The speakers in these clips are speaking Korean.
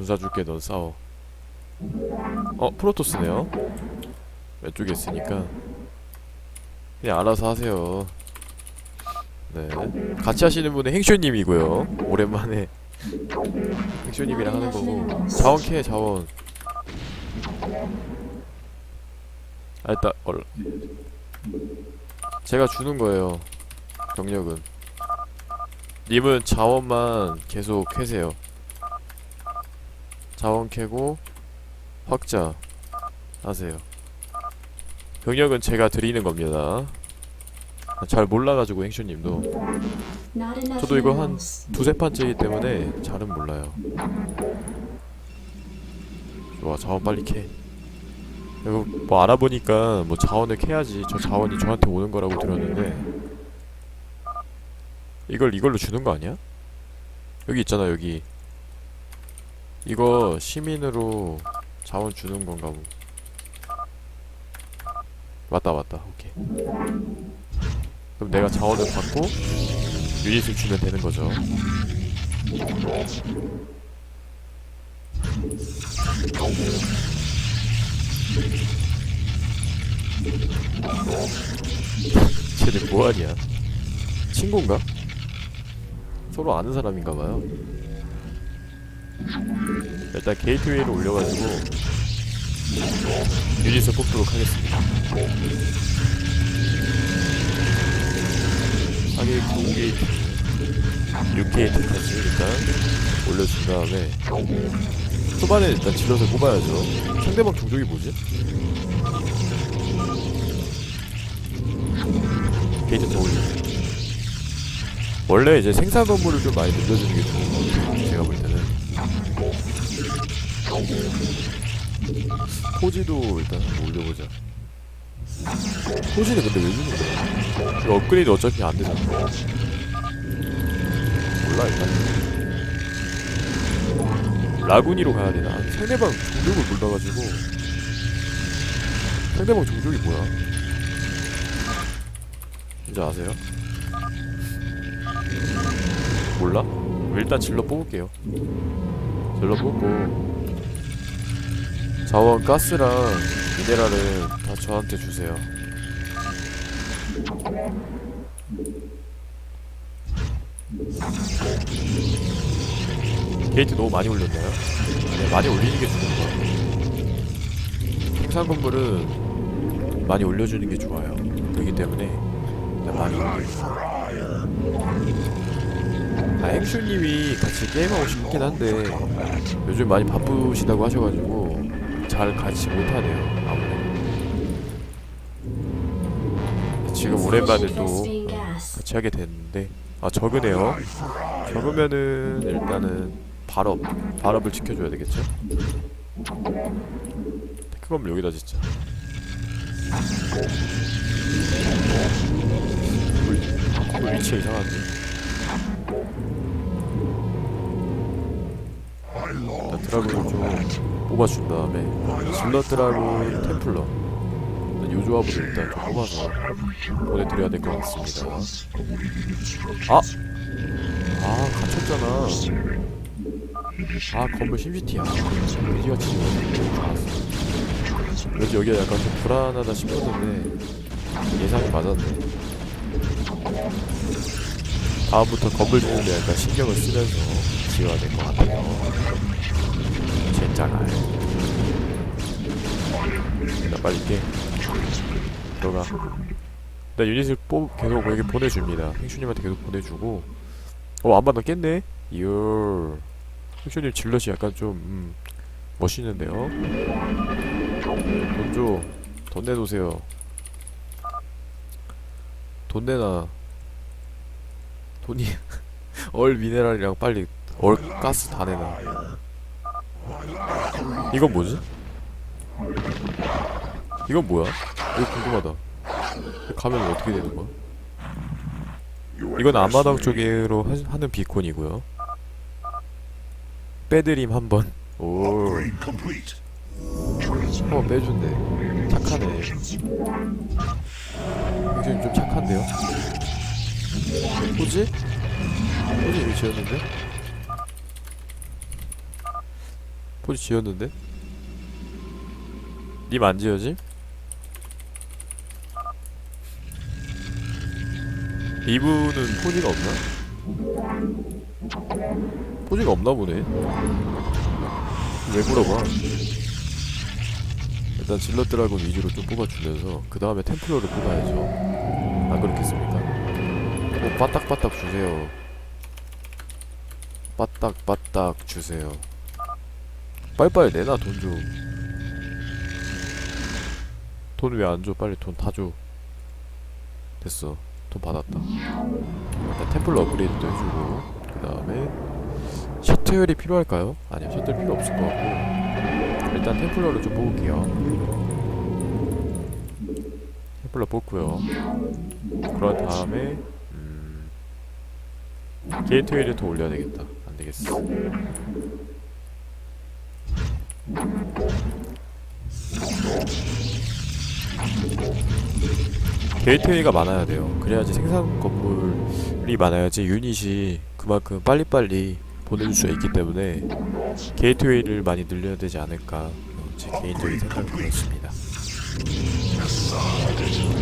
군사 줄게 넌 싸워. 어 프로토스네요. 왼쪽에 있으니까. 그냥 알아서 하세요. 네. 같이 하시는 분은 행쇼님이고요. 오랜만에 행쇼님이랑 하는 거고. 자원 캐 자원. 아 일단 얼. 제가 주는 거예요. 경력은. 님은 자원만 계속 캐세요 자원 캐고 확자 하세요. 병력은 제가 드리는 겁니다. 잘 몰라가지고 행쇼님도. 저도 이거 한 두세 판째이기 때문에 잘은 몰라요. 좋아 자원 빨리 캐. 이거 뭐 알아보니까 뭐 자원을 캐야지 저 자원이 저한테 오는 거라고 들었는데 이걸 이걸로 주는 거 아니야? 여기 있잖아 여기 이거 시민으로 자원 주는 건가 보 맞다 맞다. 오케이. 그럼 내가 자원을 받고 유닛을 주면 되는 거죠. 쟤네 뭐하냐? 친구인가? 서로 아는 사람인가봐요 일단 게이트웨이를 올려가지고 유닛을 뽑도록 하겠습니다. 하게 5게이트 6게이트까지 일단 올려준 다음에 초반에 일단 질럿을 뽑아야죠. 상대방 종족이 뭐지? 게이트 더 올려 원래 이제 생산 건물을 좀 많이 늘려주는 게 좋은 것 같아요. 제가 볼때 는 토지도 일단 올려보자 토지는 근데 왜 주는 거야? 이거 업그레이드 어차피 안 되잖아 몰라 일단 라구니로 가야 되나? 상대방 종족을 몰라가지고 상대방 종족이 뭐야? 이제 아세요? 몰라? 일단 질러 뽑을게요. 질러 뽑고. 자원 가스랑 미네랄은 다 저한테 주세요. 게이트 너무 많이 올렸나요? 네, 많이 올리는 게 좋은 것 같아요. 생산 건물은 많이 올려주는 게 좋아요. 그렇기 때문에 네, 많이 올려주세요 아, 행슈님이 같이 게임하고 싶긴 한데 요즘 많이 바쁘시다고 하셔가지고 잘 같이 못하네요 아무래도. 지금 오랜만에 또 같이 하게 됐는데. 아 적으네요. 적으면은 일단은 발업 발업을 지켜줘야 되겠죠? 테크건물 여기다 진짜 건물 위치가 이상한데 일단 드라군을 좀 뽑아준 다음에 질러 드라군 템플러. 요 조합으로 일단 좀 뽑아서 보내드려야 될 것 같습니다. 아! 아 갇혔잖아. 아 건물 심시티야. 의지가 지금 알았어. 그래서 여기가 약간 좀 불안하다 싶었는데 예상이 맞았네. 다음부터 건물 짓는데 약간 신경을 쓰면서 지어야 될 것 같아요. 젠장할 나 빨리 깨 들어가. 일단 유닛을 뽑 계속 여기 보내줍니다. 행슈님한테 계속 보내주고. 어더 깼네? 이얼 행슈님 질럿이 약간 좀 음, 멋있는데요? 돈 줘. 돈 내놓으세요. 돈 내놔. 돈이 얼 미네랄이랑 빨리 얼 가스 다 내놔 이건 뭐지? 이건 뭐야? 이거 궁금하다 가면 어떻게 되는 거야? 이건 앞마당 쪽으로 하, 하는 비콘이고요 빼드림 한번 오. 한번 빼준대 착하네 굉장히 좀 착한데요? 뭐지? 뭐지 이거 지었는데? 포지 지었는데? 님 안 지어지? 이분은 포지가 없나? 포지가 없나 보네 왜 물어봐 일단 질럿 드라곤 위주로 좀 뽑아주면서 그 다음에 템플러를 뽑아야죠 안 그렇겠습니까? 뭐 빠딱빠딱 주세요 빠딱빠딱 주세요 빨리빨리 내놔 돈 좀. 돈 왜 안 줘? 빨리 돈 다 줘. 됐어. 돈 받았다. 일단 템플러 업그레이드도 해주고 그 다음에 셔틀이 필요할까요? 아니요 셔틀 필요 없을 것 같고 일단 템플러를 좀 뽑을게요. 템플러 뽑고요. 그런 다음에 음, 게이트웨이를 더 올려야 되겠다. 안 되겠어. 게이트웨이가 많아야 돼요. 그래야지 생산 건물이 많아야지 유닛이 그만큼 빨리빨리 보내줄 수가 있기 때문에 게이트웨이를 많이 늘려야 되지 않을까 어, 제 개인적인 생각이 그렇습니다.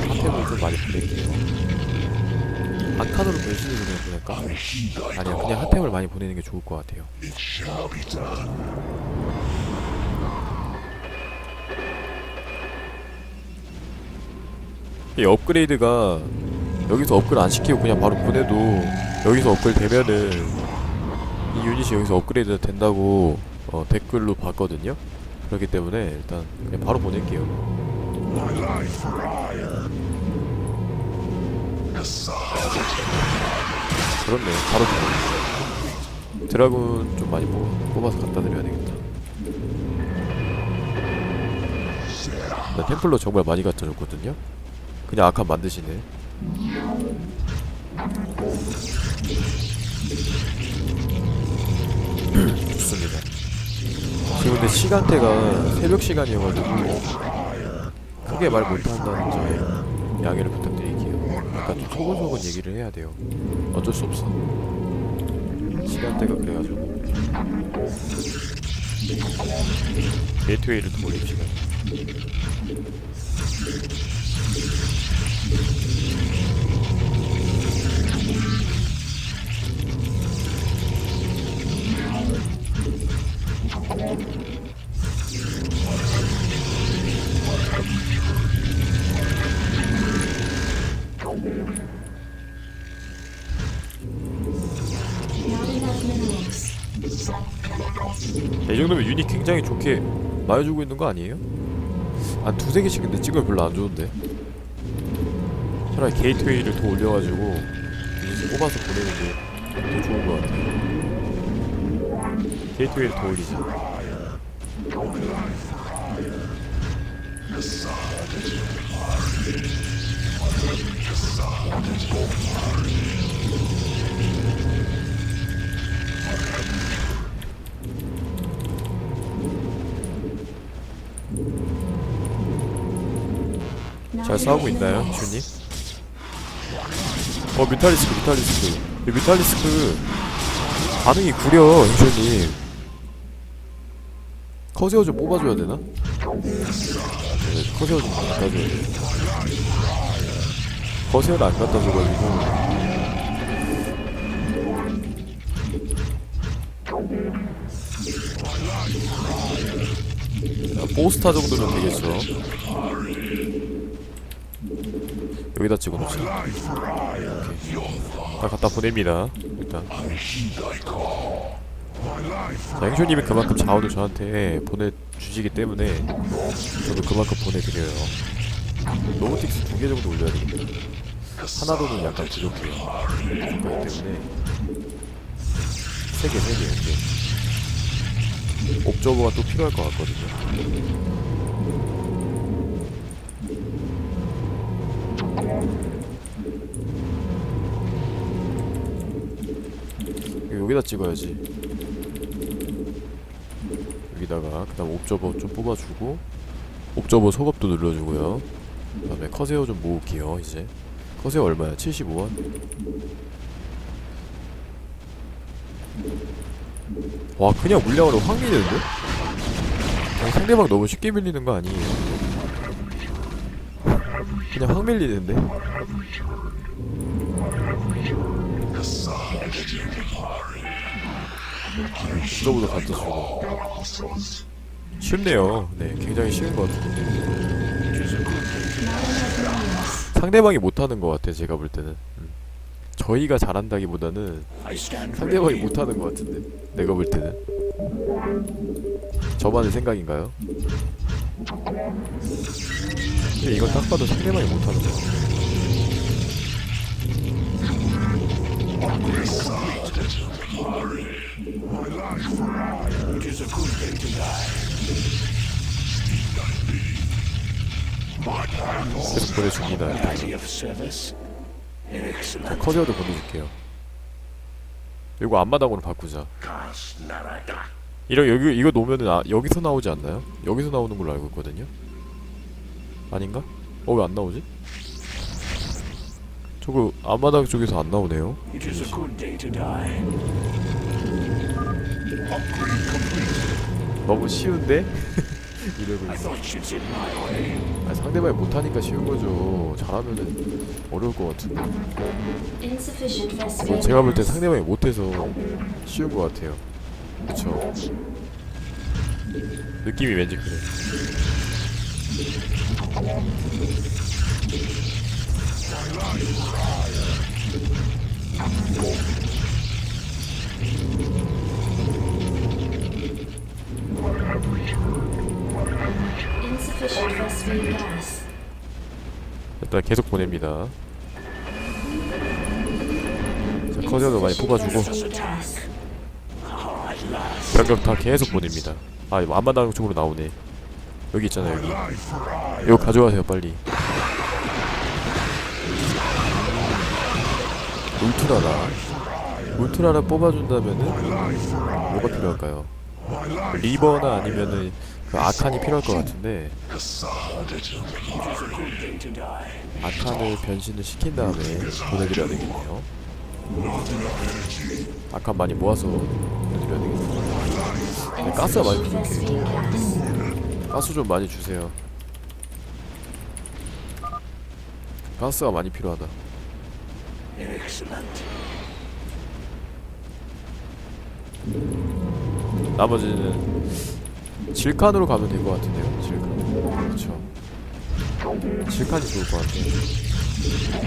핫템을 좀 많이 보낼게요. 아카드로 변신을 그냥 보낼까? 아니야 그냥 핫템을 많이 보내는 게 좋을 것 같아요. 이 업그레이드가 여기서 업그레이드 안 시키고 그냥 바로 보내도 여기서 업그레이드 되면은 이 유닛이 여기서 업그레이드 된다고 어, 댓글로 봤거든요. 그렇기 때문에 일단 그냥 바로 보낼게요. 그렇네, 바로 보내. 드라군 좀 많이 뽑- 뽑아서 갖다 드려야 되겠다. 나 템플러 정말 많이 갖다 줬거든요. 그냥 아칸 만드시네. 좋습니다. 지금 근데 시간대가 새벽 시간이어가지고 크게 말 못한다는 점에 양해를 부탁드릴게요. 약간 좀 소곤소곤 얘기를 해야 돼요. 어쩔 수 없어. 시간대가 그래가지고 게이트웨이를 돌릴 시간. Minerals. 이 정도면 유닛 굉장히 좋게 말해주고 있는 거 아니에요? 한 두세 개씩 근데 찍으면 별로 안 좋은데 차라리 게이트웨이를 더 올려가지고 유닛을 뽑아서 보내는 게 더 좋은 것 같아요 게이트웨이를 더 올리자 잘 싸우고 있나요. 주님? 어 뮤탈리스크 뮤탈리스크. 이 뮤탈리스크 반응이 구려 형주님 커세어 좀 뽑아줘야 되나? 네, 커세어 좀 갖다 줘야 돼. 커세어를 안 갖다 줘가지고. 야, 포스타 정도면 되겠어 여기다 찍어놓자 다. 갖다 보냅니다 일단. 자 행쇼님이 그만큼 자원을 저한테 보내주시기 때문에 저도 그만큼 보내드려요. 로보틱스 두 개 정도 올려야 되겠다 하나로는 약간 부족해요. 부족하기 때문에 세 개, 세 개, 이렇게 옵저버가 또 필요할 것 같거든요 여기다 찍어야지 여기다가 그 다음 옵저버 좀 뽑아주고 옵저버 속업도 눌러주고요 그 다음에 커세어 좀 모을게요 이제 커세어 얼마야? 75원? 와 그냥 물량으로 확 밀리는데? 아니, 상대방 너무 쉽게 밀리는 거 아니에요? 그냥 확 밀리는데? 저보다 갖다 주고 쉽네요. 네 굉장히 쉬운 것 같은데. 상대방이 못하는 것 같아 제가 볼 때는. 음. 저희가 잘한다기보다는 상대방이 못하는 것 같은데 내가 볼 때는. 저만의 생각인가요? 근데 이건 딱 봐도 상대방이 못하는 거 같아 계속 보내줍니다 자, 커세어도 보내줄게요 이거 앞마당으로 바꾸자 이러 여기 이거 놓으면은 아, 여기서 나오지 않나요? 여기서 나오는 걸로 알고 있거든요. 아닌가? 어 왜 안 나오지? 저거 앞마당 쪽에서 안 나오네요. 너무 쉬운데? 이러고 있어. 아, 상대방이 못하니까 쉬운 거죠. 잘하면은 어려울 것 같은데. 뭐 제가 볼 때. 상대방이 못해서 쉬운 것 같아요. 그쵸? 느낌이 왠지 그래. 일단 계속 보냅니다. 자, 커세어도 많이 뽑아주고. 병력 다 계속 보냅니다. 아, 이거 앞마당 쪽으로 나오네. 여기 있잖아요, 여기. 이거 가져가세요, 빨리. 울트라라. 울트라를 뽑아준다면은 뭐가 필요할까요? 리버나 아니면은 그 아칸이 필요할 것 같은데 아칸을 변신을 시킨 다음에 보내드려야 되겠네요. 아칸 많이 모아서 보내드려야 되겠네요. 네, 가스가 많이 Insufficient 부족해. Vespian gas. 가스 좀 많이 주세요. 가스가 많이 필요하다. 나머지는 질칸으로 가면 될 것 같은데요. 질칸. 그렇죠. 질칸이 좋을 것 같아요.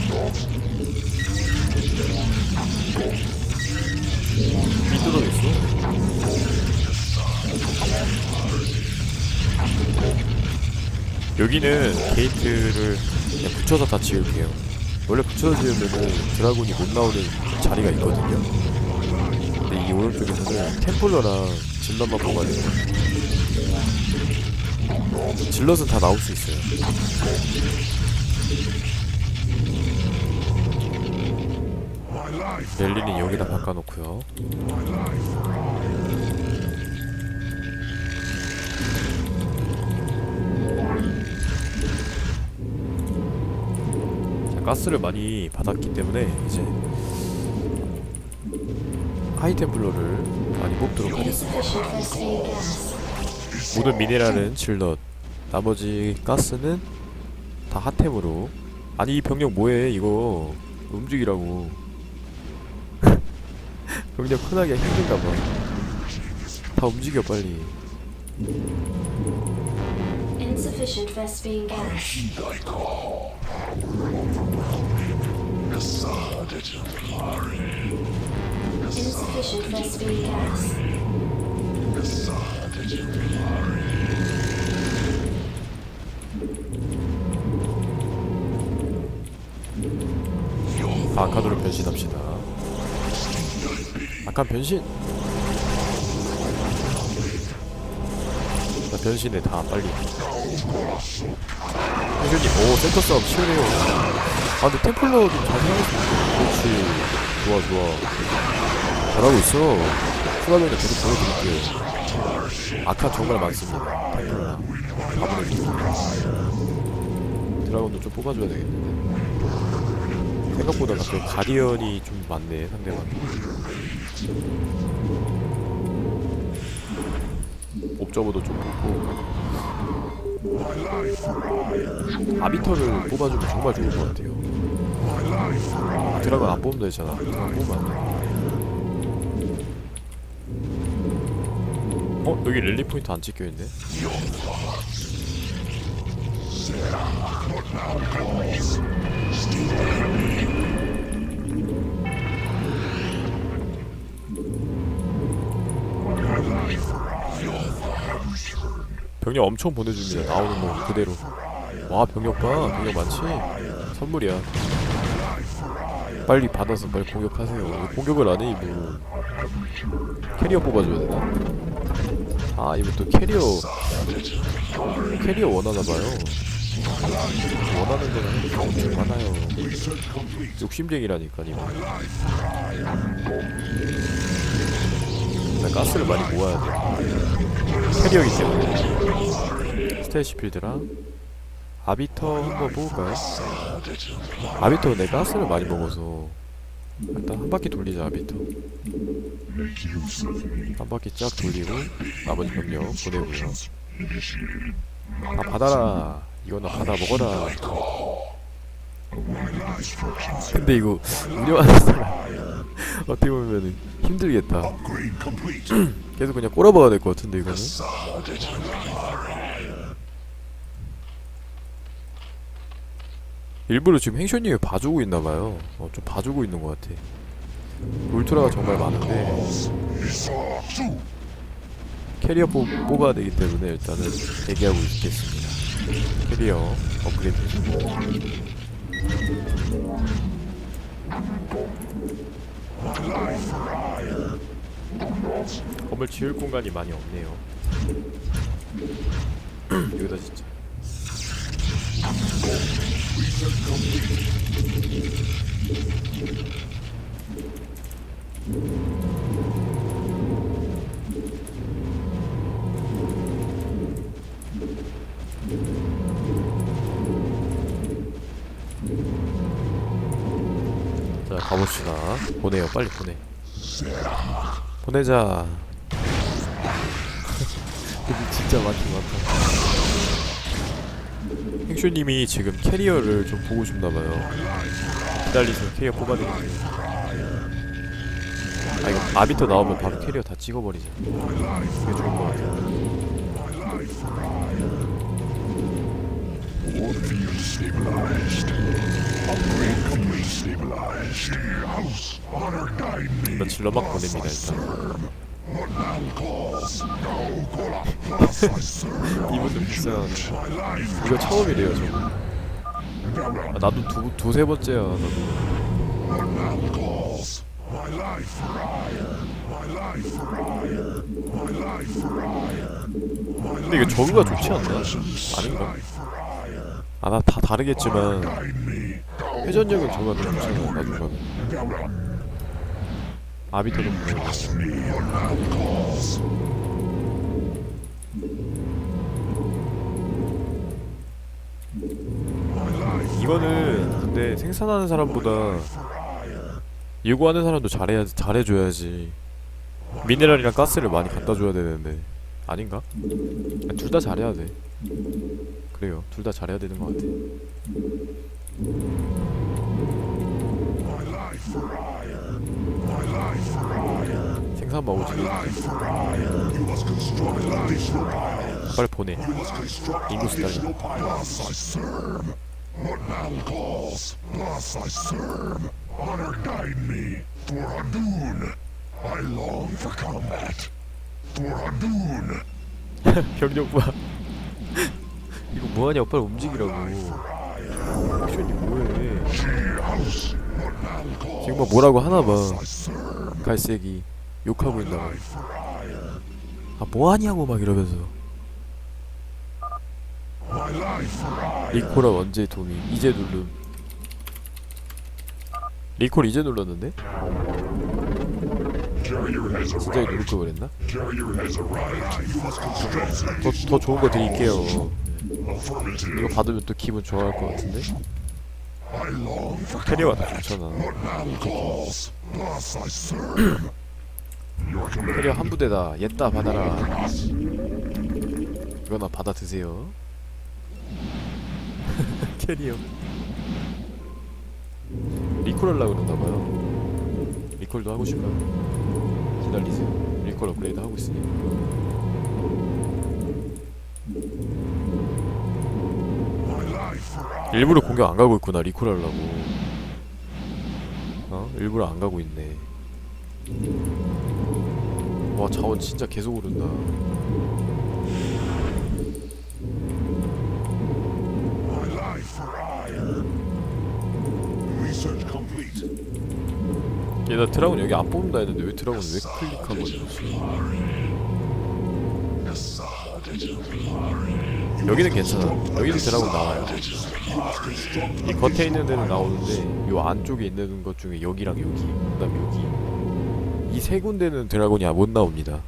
삐뚤어졌어. 여기는 게이트를 그냥 붙여서 다 지을게요. 원래 붙여서 지으면은 드라군이 못 나오는 자리가 있거든요. 근데 이 오른쪽에서는 템플러랑 뽑아야 돼요. 질럿은 다 나올 수 있어요. 넬리는 여기다 바꿔놓고요. 자, 가스를 많이 받았기 때문에 이제 하이템플러를 많이 뽑도록 하겠습니다. 모든 미네랄은 질럿, 나머지 가스는 다 핫템으로. 아니 이 병력 뭐해 이거 움직이라고. 병력 흔하게 힘든가봐. 다 움직여 빨리. Insufficient Vespian gas. Insufficient Vespian gas. 아카도로 변신합시다. 아까 변신. 자 변신해 다 빨리. 선생님, 오 센터 싸움 치열해요. 아 근데 템플러 좀 좀- 그렇지. 좋아 좋아. 잘하고 있어. 추가면에 계속 보여드릴게요. 아카 정말 많습니다. 템플러. 가보내주세요. 드라곤도 좀 뽑아줘야 되겠는데. 생각보다 갑자기 가디언이 좀 많네 상대방. 옵저버도 좀 뽑고. 아비터를 뽑아주면 정말 좋을 것 같아요. 아, 드라곤 안 뽑으면 되잖아. 드라곤 뽑으면 안돼. 어? 여기 랠리 포인트 안 찍혀있네 병력 엄청 보내줍니다. 나오는 뭐 그대로. 와 병력 봐. 병력 많지. 선물이야. 빨리 받아서 빨리 공격하세요. 왜 공격을 안 해 이분. 캐리어 뽑아줘야 되나? 아 이분 또 캐리어 캐리어 원하나 봐요. 원하는 데는 엄청 많아요. 욕심쟁이라니까 이거. 나 가스를 많이 모아야 돼. 캐리어기 때문에 스테이시 필드랑 아비터 한번 뽑을까요? 아비터 내 가스를 많이 먹어서 일단 한 바퀴 돌리자 아비터 한 바퀴 쫙 돌리고 나머지 병력 보내고요 아 받아라 이거나 받아 먹어라. 근데 이거 운영하는 사람 어떻게 보면은 힘들겠다. 계속 그냥 꼬라박아야 될 것 같은데 이거는? 일부러 지금 행쇼님이 봐주고 있나봐요. 어, 좀 봐주고 있는 것 같아. 울트라가 정말 많은데. 캐리어 뽑, 뽑아야 되기 때문에 일단은 대기하고 있겠습니다 캐리어 업그레이드. 건물 지을 공간이 많이 없네요. 여기다 진짜 가봅시다. 보내요 빨리 보내. 보내자. 근데 진짜 많긴 많다. 행쇼님이 지금 캐리어를 좀 보고 싶나봐요. 기다리세요. 캐리어 뽑아드릴게요. 아 이거 아비터 나오면 바로 캐리어 다 찍어버리자 그게 좋을 것 같아 요 일단 질러막 보냅니다 일단. 이분들 불쌍하네 이거 처음이래요 저거 아, 나도 두, 두세 번째야 나도. 근데 이거 저그가 좋지 않나? 아닌가? 아나다 다르겠지만 회전력은 저가 더 좋잖아 나중 가면 아비터도 이거는 근데 생산하는 사람보다 예고하는 사람도 잘해야 잘해줘야지 미네랄이랑 가스를 많이 갖다 줘야 되는데 아닌가? 둘 다 잘해야 돼. 그래요. 둘 다 잘해야 되는 것 같아. 생산 마오지게 빨리 보내. 인구수 달리. 병력 봐. 이거 뭐하냐? 빨리 움직이라고. 액션이 뭐해? 지금 뭐 뭐라고 하나 봐. 갈색이 욕하고 있나 봐. 아 뭐하냐고 막 이러면서. 리코라 언제 동의? 이제 누름. 리콜 이제 눌렀는데? 진짜 누를 걸 그랬나? 더, 더 좋은 거 드릴게요. 이거 받으면 또 기분 좋아할 것 같은데? 캐리어가 다 좋잖아. 캐리어 한 부대다. 옛다 받아라. 이거나 받아 드세요. 캐리어. 리콜 하려고 그러나봐요. 리콜도 하고 싶어요. 기다리세요. 리콜 업그레이드 하고 있으니까. 일부러 공격 안 가고 있구나 리콜 하려고. 어? 일부러 안 가고 있네. 와 자원 진짜 계속 오른다. 얘나 드라곤 여기 안 뽑는다 했는데 왜 드라곤 왜 클릭한 거지? 여기는 괜찮아. 여기도 드라곤 나와요. 이 겉에 있는 데는 나오는데 요 안쪽에 있는 것 중에 여기랑 여기, 그다음 여기 이 세 군데는 드라곤이 못 나옵니다.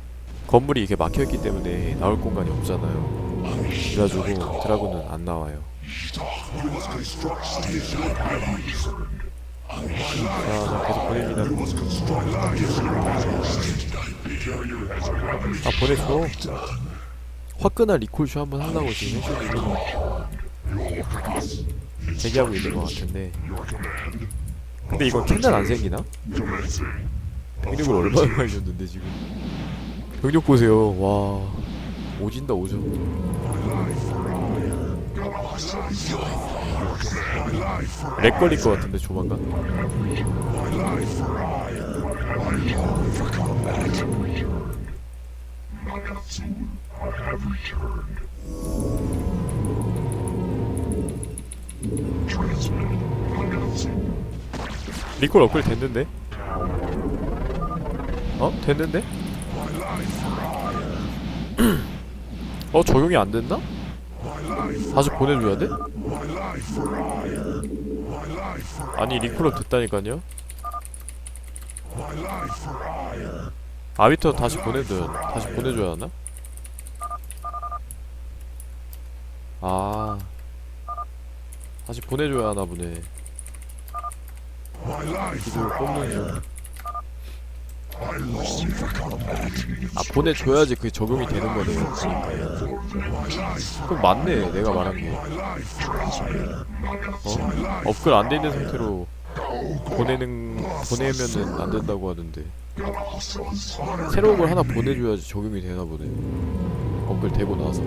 건물이 이렇게 막혀있기 때문에 나올 공간이 없잖아요. 그래가지고 드라곤은 안 나와요. 자, 자 계속 보냅니다. 아 보내줘. 화끈한 리콜쇼 한번 하려고 지금 해주님이 대기하고 있는 것 같은데. 근데 이건 캔날 안 생기나? 병력을 얼마나 많이 줬는데 지금. 병력 보세요. 와 오진다 오죠. 렉 걸릴 것 같은데 조만간. 리콜 업글 됐는데? 어? 됐는데? 어 적용이 안 됐나? 다시 보내줘야 돼? 아니 리콜업 됐다니까요 아비터 다시 보내줘야 다시 보내줘야 하나? 아 다시 보내줘야 하나 보네 기둥을 뽑는 중. 아 보내줘야지 그게 적용이 되는 거네요. 그러니까요. 그럼 맞네 내가 말한 게. 어? 업글 안 돼 있는 상태로 보내는 보내면은 안 된다고 하던데. 새로운 걸 하나 보내줘야지 적용이 되나 보네. 업글 되고 나서.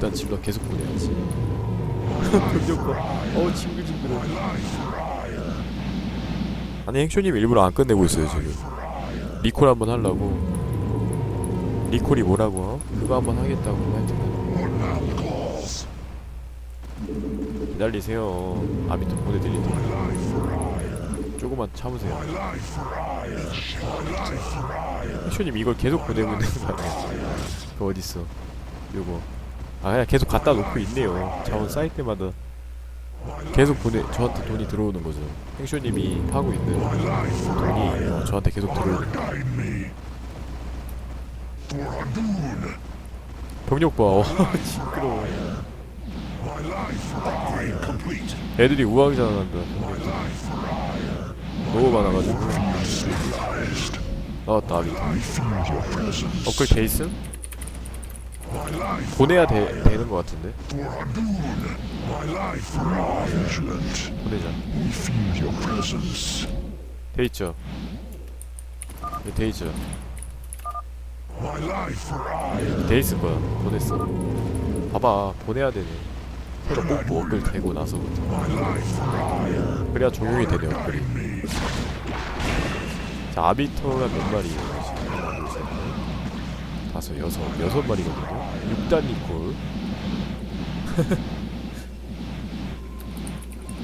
일단 질러 계속 보내야지. 병력과 어우 징글징글해. 아니 행쇼님 일부러 안 끝내고 있어요 지금. 리콜 한번 하려고. 리콜이 뭐라고? 어? 그거 한번 하겠다고 하여튼. 기다리세요. 아비터 보내드릴 테니까. 조금만 참으세요. 행쇼님 이걸 계속 보내고 있는 거 아니야? 그 어딨어? 요거. 아 그냥 계속 갖다 놓고 있네요. 자원 쌓일 때마다 계속 보내 저한테 돈이 들어오는 거죠. 행쇼님이 하고 있는 돈이 어, 저한테 계속 들어오는 거 병력 봐 와, 징그러워 애들이 우왕좌왕한다. 너무 많아가지고. 나왔다 아비. 업글 돼 있음? 보내야 돼, 되는 것 같은데? 보내자. 돼 있죠. 네, 돼 있죠. 돼 있을 거야. 보냈어. 봐봐. 보내야 되네. 새로 뽑고 업글 되고 나서부터. 그래야 적용이 되네 업글이. 자 아비터가 몇 마리예요 다섯 여섯 여섯 마리거든요. 6단 리콜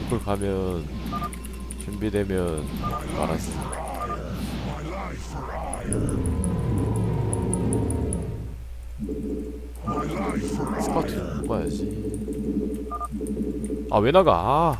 리콜 가면 준비되면 스카우트 좀 뽑아야지. 아 왜 나가? 아